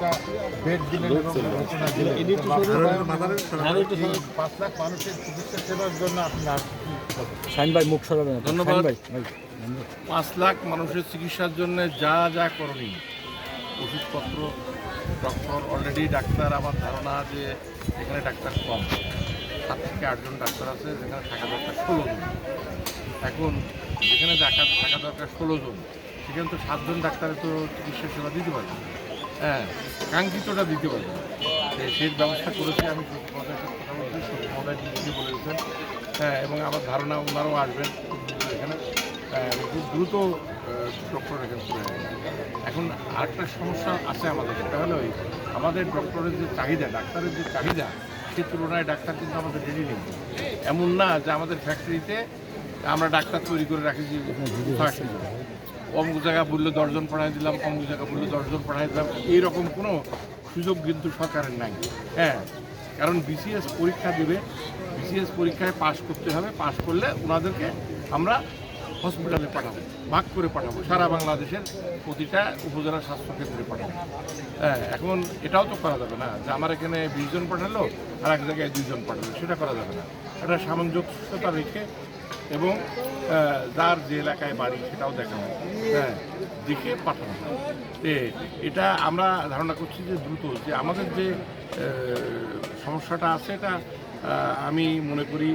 তেত্রিশটা bed দিলেন এবং ঘোষণা দিলেন। পাঁচ লাখ মানুষের চিকিৎসা সেবার জন্য আপনার ভাই মুখ সরাবেন ধন্যবাদ। পাঁচ লাখ মানুষের চিকিৎসার জন্য যা যা করণীয়। ওষুধপত্র ডক্টর অলরেডি ডাক্তার আমার ধারণা যে এখানে ডাক্তার কম। সাত থেকে আটজন ডাক্তার আছে যেখানে থাকা দরকার ষোলো জন। এখন যেখানে থাকা থাকা দরকার ষোলো জন সেখানে তো সাতজন ডাক্তারে তো চিকিৎসা সেবা দিতে পারবে। না। হ্যাঁ কাঙ্ক্ষিতটা দিতে পারবে সেই ব্যবস্থা করেছি আমি কথা বলছি সত্যি দিদি বলেছেন। হ্যাঁ এবং আমার ধারণা ওনারাও আসবেন এখানে। হ্যাঁ, খুব দ্রুত ডক্টর এখানে চলে। এখন আরেকটা সমস্যা আছে আমাদের সেটা হলো আমাদের ডক্টরের যে চাহিদা ডাক্তারের যে চাহিদা সে তুলনায় ডাক্তার কিন্তু আমাদের রেডি নেই। এমন না যে আমাদের ফ্যাক্টরিতে আমরা ডাক্তার তৈরি করে রাখেছি। ছয়শো। অমুক জায়গা বললে দশজন পড়াই দিলাম, অমুক জায়গা বললে দশজন পড়াই দিলাম। এইরকম কোনো সুযোগ কিন্তু সরকারের নাই। হ্যাঁ কারণ বিসিএস পরীক্ষা দেবে বিসিএস পরীক্ষায় পাশ করতে হবে, পাশ করলে ওনাদেরকে আমরা হসপিটালে পাঠাবো, ভাগ করে পাঠাবো, সারা বাংলাদেশের প্রতিটা উপজেলা স্বাস্থ্য কেন্দ্রে পাঠাবো। হ্যাঁ এখন এটাও তো করা যাবে না যে আমার এখানে বিশজন পাঠালো, আর এক জায়গায় দুইজন পাঠালো, সেটা করা যাবে না। এটা সামঞ্জস্যতা রেখে এবং যার যে এলাকায় বাড়ি সেটাও দেখানো হ্যাঁ দেখে পাঠানো হয়। এটা আমরা ধারণা করছি যে দ্রুত যে আমাদের যে সমস্যাটা আছে এটা আমি মনে করি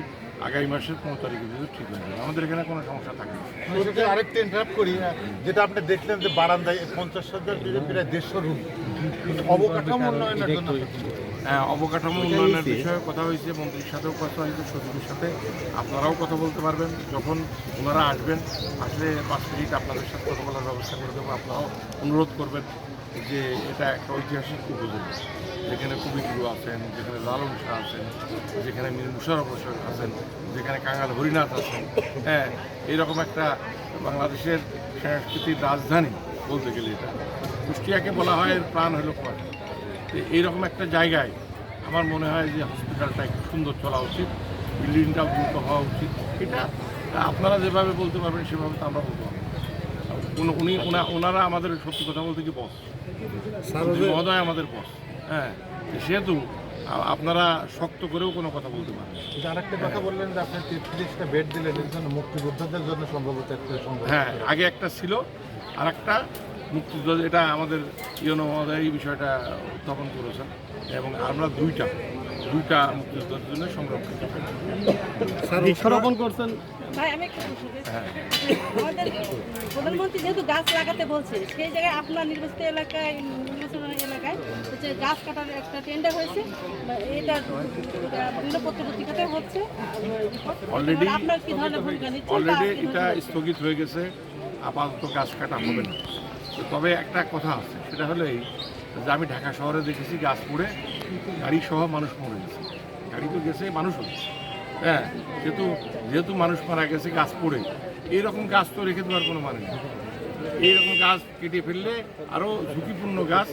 আগামী মাসের পনেরো তারিখের ভিতরে ঠিক হয়ে যাবে। আমাদের এখানে কোনো সমস্যা থাকে না। আরেকটা ইন্টারাপ্ট করি যেটা আপনি দেখলেন যে বারান্দায় পঞ্চাশ হাজার প্রায় দেড়শো রুম অবকাঠামো উন্নয়নের জন্য হ্যাঁ অবকাঠামো উন্নয়নের বিষয়ে কথা হয়েছে মন্ত্রীর সাথেও কথা হয়েছে সচিবের সাথে। আপনারাও কথা বলতে পারবেন। যখন ওনারা আসবেন আসলে পাঁচ মিনিট আপনাদের সাথে কথা বলার ব্যবস্থা করে দেবো। আপনারাও অনুরোধ করবেন। যে এটা একটা ঐতিহাসিক উপজেলা যেখানে কবিগুরু আছেন, যেখানে লালন শাহ আছেন, যেখানে মীর মুশারফ হোসেন আছেন, যেখানে কাঙাল হরিনাথ আছেন হ্যাঁ এইরকম একটা বাংলাদেশের সংস্কৃতির রাজধানী বলতে গেলে এটা। কুষ্টিয়াকে বলা হয় প্রাণ হলো তো এইরকম একটা জায়গায় আমার মনে হয় যে হসপিটালটা একটু সুন্দর চলা উচিত বিল্ডিংটা দ্রুত হওয়া উচিত। এটা আপনারা যেভাবে বলতে পারবেন, সেভাবে তো আমরা বলতে পারব। উনি- উনি ওনা- ওনারা আমাদের সত্যি কথা বলতে কি বস মহোদয় আমাদের বস হ্যাঁ সেহেতু আপনারা শক্ত করেও কোনো কথা বলতে পারেন আরেকটা কথা বললেন যে আপনি তেত্রিশটা বেড দিলেন এর জন্য মুক্তিযোদ্ধাদের জন্য সম্ভবত সম্ভব। হ্যাঁ আগে একটা ছিল আর একটা মুক্তিযুদ্ধ এটা আমাদের ইয়নো মহোদয় এই বিষয়টা উত্থাপন করেছেন এবং আমরা দুইটা দুইটা মুক্তিযুদ্ধের জন্য সংরক্ষিত। বৃক্ষরোপণ করছেন। ভাই আমি হ্যাঁ আমাদের প্রধানমন্ত্রী যেহেতু গাছ লাগাতে বলছে সেই জায়গায় আপনার নির্বাচিত এলাকায় নির্বাচন এলাকায় হচ্ছে গাছ কাটার একটা টেন্ডার হয়েছে। এটা বিভিন্ন পত্র পত্রিকাতে হচ্ছে। Already- আপনার কি ধরনের ভূমিকা নিচ্ছেন বা অলরেডি এটা স্থগিত হয়ে গেছে। আপাতত গাছ কাটা হবে না। তো তবে একটা কথা আছে সেটা হলো এই যে আমি ঢাকা শহরে দেখেছি গাছ পড়ে গাড়ি সহ মানুষ মরে গেছে। গাড়ি তো গেছে মানুষও গেছে। হ্যাঁ যেহেতু যেহেতু মানুষ মারা গেছে গাছ পড়ে। এইরকম গাছ তো রেখে দেওয়ার কোনো মানে নেই। এইরকম গাছ কেটে ফেললে আরও ঝুঁকিপূর্ণ গাছ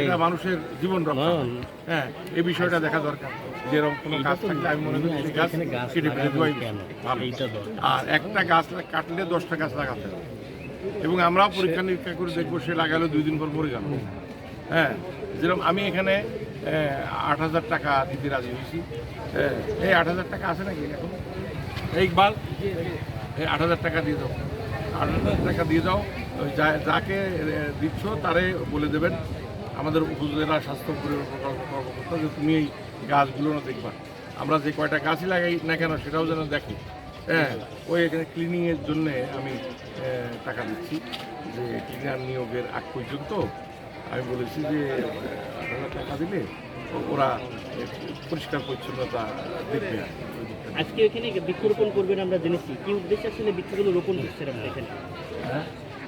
এটা মানুষের জীবন রক্ষা হ্যাঁ এই বিষয়টা দেখা দরকার। যেরকম কোনো গাছ থাকলে আমি মনে করি গাছ কেটে ফেলে দেওয়াই ভালো। আর একটা গাছ কাটলে দশটা গাছ লাগাতে হবে। এবং আমরাও পরীক্ষা নিরীক্ষা করে দেখব সে লাগালো দুই দিন পর মরে গেল। হ্যাঁ যেরকম আমি এখানে আট হাজার টাকা দিতে রাজি হয়েছি। হ্যাঁ, এই আট হাজার টাকা আছে নাকি এখন? ইকবাল এই আট হাজার টাকা দিয়ে দাও। আট হাজার টাকা দিয়ে দাও। যাকে দিচ্ছ তারে বলে দেবেন। আমাদের উপজেলা স্বাস্থ্য কর্মকর্তা যে তুমি এই গাছগুলো না দেখবা। আমরা যে কয়টা গাছই লাগাই না কেন সেটাও যেন দেখি। হ্যাঁ ওই এখানে ক্লিনিংয়ের জন্যে আমি টাকা দিচ্ছি। যে ক্লিনার নিয়োগের আগ পর্যন্ত আমি বলেছি যে আপনারা টাকা দিলে ওরা পরিষ্কার পরিচ্ছন্নতা দেখবে। আজকে এখানে বৃক্ষরোপণ করবেন আমরা জেনেছি। কি উদ্দেশ্যে আসলে বৃক্ষগুলো রোপণ করছেন আমরা এখানে? হ্যাঁ?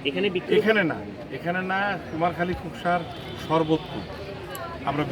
এখানে এখানে না এখানে না কুমারখালী কুকসার সর্বত্র আমরা